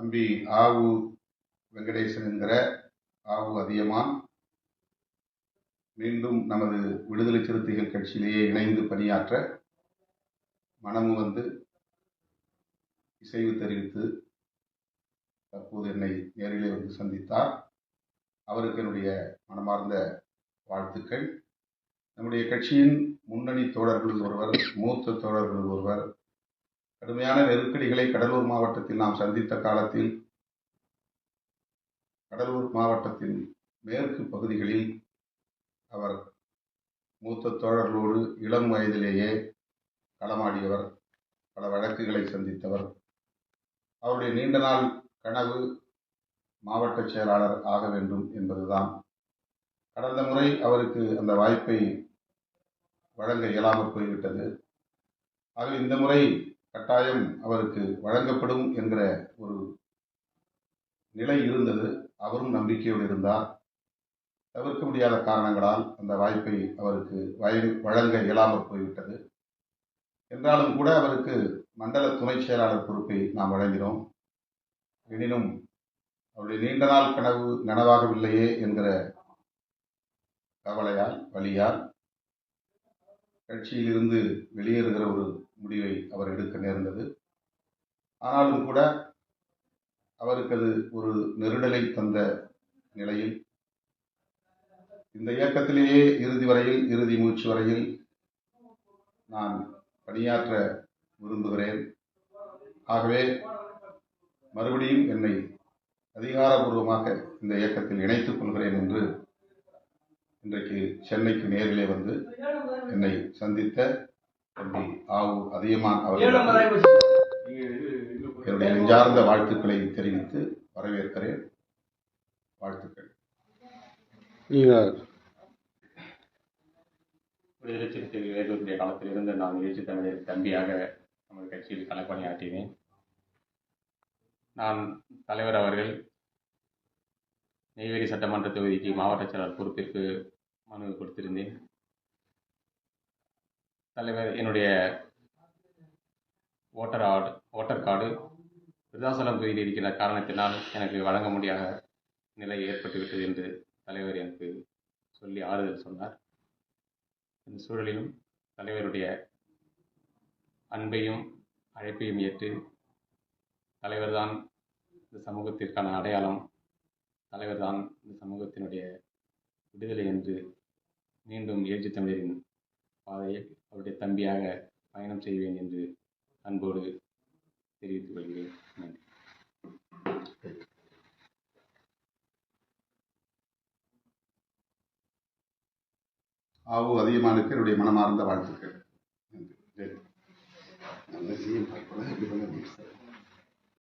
தம்பி ஆவு வெங்கடேசன் என்கிற ஆவு அதியமான் மீண்டும் நமது விடுதலை சிறுத்தைகள் கட்சியிலேயே இணைந்து பணியாற்ற மனமு வந்து இசைவு தெரிவித்து தற்போது என்னை நேரிலே வந்து சந்தித்தார். அவருக்கு என்னுடைய மனமார்ந்த வாழ்த்துக்கள். நம்முடைய கட்சியின் முன்னணி தோழர்களில் ஒருவர் மூத்த தோழர்களில் ஒருவர் கடுமையான நெருக்கடிகளை கடலூர் மாவட்டத்தில் நாம் சந்தித்த காலத்தில் கடலூர் மாவட்டத்தின் மேற்கு பகுதிகளில் அவர் மூத்த தோழர்களோடு இளம் வயதிலேயே களமாடியவர் பல வழக்குகளை சந்தித்தவர். அவருடைய நீண்ட நாள் கனவு மாவட்ட செயலாளர் ஆக வேண்டும் என்பதுதான். கடந்த முறை அவருக்கு அந்த வாய்ப்பை வழங்க இயலாமல் போய்விட்டது. ஆக இந்த முறை கட்டாயம் அவருக்கு வழங்கப்படும் என்கிற ஒரு நிலை இருந்தது. அவரும் நம்பிக்கையோடு இருந்தார். தவிர்க்க முடியாத காரணங்களால் அந்த வாய்ப்பை அவருக்கு வழங்க இயலாமல் போய்விட்டது. என்றாலும் கூட அவருக்கு மண்டல துணை செயலாளர் பொறுப்பை நாம் வழங்கினோம். எனினும் அவருடைய நீண்ட நாள் கனவு நனவாகவில்லையே என்கிற கவலையால் வழியால் கட்சியிலிருந்து வெளியேறுகிற ஒரு முடிவை அவர் எடுக்க நேர்ந்தது. ஆனாலும் கூட அவருக்கு அது ஒரு நெருடலை தந்த நிலையில் இந்த இயக்கத்திலேயே இறுதி வரையில் இறுதி மூச்சு வரையில் நான் பணியாற்ற விரும்புகிறேன். ஆகவே மறுபடியும் என்னை அதிகாரபூர்வமாக இந்த இயக்கத்தில் இணைத்துக் கொள்கிறேன் என்று இன்றைக்கு சென்னைக்கு நேரிலே வந்து என்னை சந்தித்த தம்பி ஆவு அதியமான் என்னுடைய நெஞ்சார்ந்த வாழ்த்துக்களை தெரிவித்து வரவேற்கிறேன். வாழ்த்துக்கள். நீங்கள் விடுதலை காலத்திலிருந்து நான் எழுச்சி தமிழர் தம்பியாக நமது கட்சியில் களப்பணியாற்றினேன். நான் தலைவர் அவர்கள் நெய்வேலி சட்டமன்ற தொகுதிக்கு மாவட்ட செயலாளர் பொறுப்பிற்கு மனு கொடுத்திருந்தேன். தலைவர் என்னுடைய ஓட்டர் ஆர்டு ஓட்டர் கார்டு விருதாசலம் தொகுதியில் இருக்கிற காரணத்தினால் எனக்கு வழங்க முடியாத நிலை ஏற்பட்டுவிட்டது என்று தலைவர் எனக்கு சொல்லி ஆறுதல் சொன்னார். இந்த சூழலிலும் தலைவருடைய அன்பையும் அழைப்பையும் ஏற்று தலைவர்தான் இந்த சமூகத்திற்கான அடையாளம் தலைவர்தான் இந்த சமூகத்தினுடைய விடுதலை என்று மீண்டும் எழுச்சி தமிழரின் பாதையில் அவருடைய தம்பியாக பயணம் செய்வேன் என்று அன்போடு தெரிவித்துக் கொள்கிறேன். நன்றி. ஆவு அதியமானுக்கு என்னுடைய மனமார்ந்த வாழ்த்துக்கள். நன்றி.